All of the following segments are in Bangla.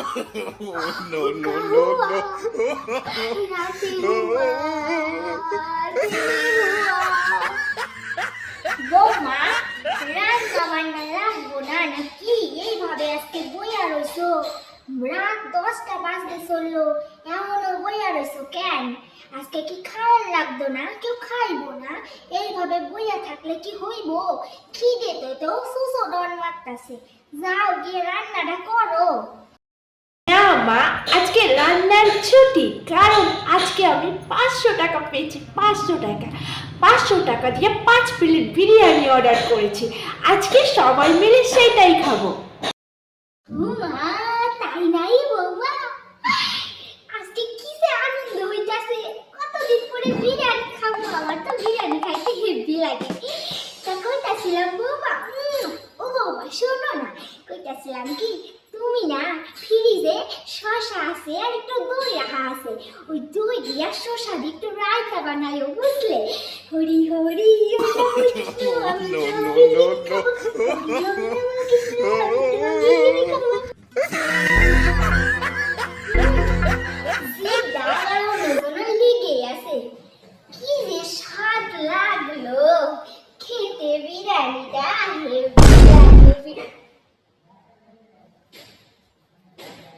no, no, no, no. বৌমা রাত বান্না লাগবো না নাকি এইভাবে আজকে বইয়া রইছো রাত দশটা বাজতে চলল এমনও বইয়া রইছো কেন আজকে কি খাওয়ার লাগতো না কেউ খাইবো না এইভাবে বইয়া থাকলে কি হইব খিদে তো তো সুসো ডন মারতাছে যাও গিয়ে রান্নাটা করো মা আজকে রান্নার ছুটি। কারণ আজকে আমি পাঁচশো টাকা পেয়েছি, পাঁচশো টাকা। পাঁচশো টাকা দিয়ে পাঁচ প্লেট বিরিয়ানি অর্ডার করেছি। আজকে সবাই মিলে সেটাই খাব। কি যে না। কইতাছিলাম তুমি শশা আছে আর একটু দই রাখা আছে ওই দই দিয়া শশা দিয়ে একটু রায়তা বানাইও বুঝলে হরি হরি no, no. জিভটা আমার মনে লেগে আছে কি যে স্বাদ লাগল খেতে বিরিয়ানিটা হেভি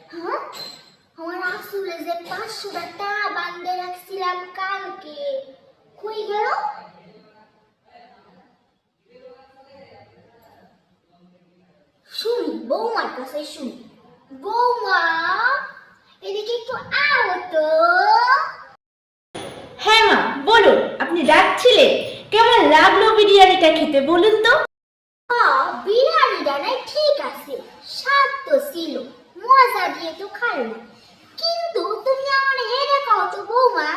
হ্যাঁ আমার আসলে যে পাঁচশো টাকা বান্ধে রাখছিলাম কালকে। কই গেল? শুনি বৌমার কাছে শুনি। বৌমা এদিকে একটু আও তো। হ্যাঁ মা বলুন আপনি ডাকছিলেন? কেমন লাগল বিরিয়ানিটা খেতে বলুন তো? বিরিয়ানিটা নাই ঠিক আছে স্বাদ তো ছিল। দিয়ে তো খাইলাম কিন্তু তুমি আমার হেরে কাও তো বৌমা?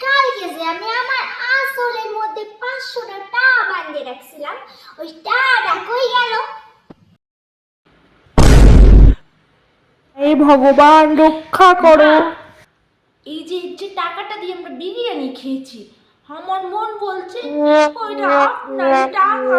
কালকে যে আমি আমার আসলের মধ্যে পাঁচশোটা টা বান্ধে রাখছিলাম ওই টাটা কই গেল? এই ভগবান রক্ষা করো। এই যে যে টাকাটা দিয়ে আমরা বিরিয়ানি খেয়েছি আমার মন বলছে ওইটা আপনার টাকা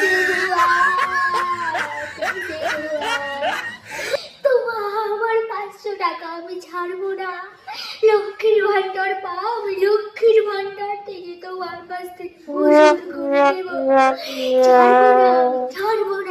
টাকা আমি ছাড়বো না লক্ষ্মীর ভান্ডার পাও আমি লক্ষ্মীর ভান্ডার থেকে তোমার কাছ থেকে ওষুধ করে দেবো ছাড়বো না ছাড়বো না